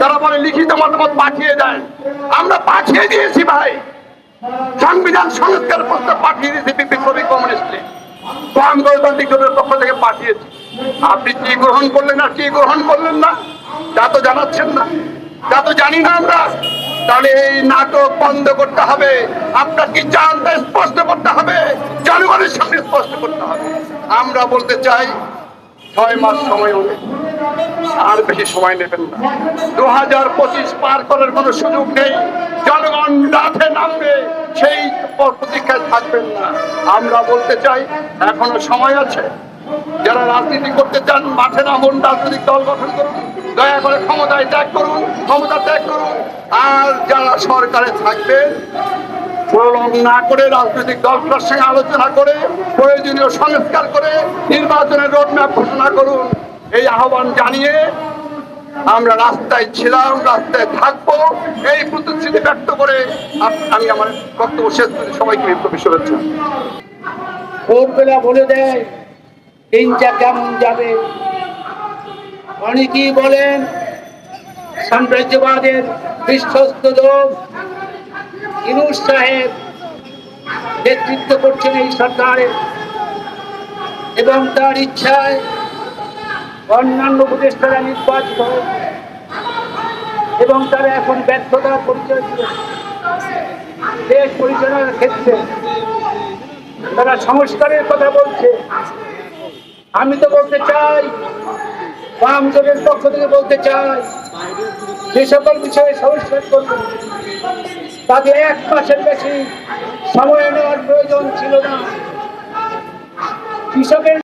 তারা বলে, লিখিত মতামত পাঠিয়ে দেয়। আমরা পাঠিয়ে দিয়েছি ভাই। সংবিধান সংস্কার প্রস্তাব পাঠিয়ে দিয়েছি বিপ্লবী কমিউনিস্টে। কম গণতান্ত্রিক দলের পক্ষ থেকে পাঠিয়েছি। আপনি কি গ্রহণ করলেন আর কি গ্রহণ করলেন না? তা তো জানাচ্ছেন না। তা তো জানি না আমরা। তাহলে এই নাটক বন্ধ করতে হবে। আপনার কি চান তা স্পষ্ট করতে হবে? জনগণের সামনে স্পষ্ট করতে হবে। আমরা বলতে চাই, ছয় মাস সময় হবে। আর বেশি সময় নেবেন না। দু হাজার পঁচিশ পার করার কোনো সুযোগ নেই। জনগণ রাতে নামবে, সেই প্রতীক্ষায় থাকবেন না। আমরা বলতে চাই, এখনও সময় আছে। যারা রাজনীতি করতে চান, মাঠে নামুন, রাজনৈতিক দল গঠন করুন। দয়া করে ক্ষমতায় ত্যাগ করুন, ক্ষমতা ত্যাগ করুন। আর যারা সরকারে থাকবেন প্রলং না করে রাজনৈতিক দলগুলোর সঙ্গে আলোচনা করে, প্রয়োজনীয় সংস্কার করে নির্বাচনের রোডম্যাপ ঘোষণা করুন। এই আহ্বান জানিয়ে আমরা রাস্তায় ছিলাম, রাস্তায় থাকব। এই প্রতিশ্রুতি ব্যক্ত করে আমি আমার বক্তব্য শেষ করি। সবাইকে শুভেচ্ছা। ভোরবেলা বলে দেয় দিনটা কেমন যাবে? অনেকেই বলেন, সাম্রাজ্যবাদের বিশ্বস্ত লোক, ইনুস সাহেব নেতৃত্ব করছেন এই সরকারের এবং তার ইচ্ছায় অন্যান্য উপদেষ্টারা নির্বাচিত। এবং তারা এখন ব্যর্থতার পরিচয় দিয়েছে দেশ পরিচালনার ক্ষেত্রে তারা সংস্কারের কথা বলছে আমি তো বলতে চাই, বাম দলের পক্ষ থেকে বলতে চাই, যে সকল বিষয়ে সংস্কার করবে তাদের এক মাসের বেশি সময় নেওয়ার প্রয়োজন ছিল না কৃষকের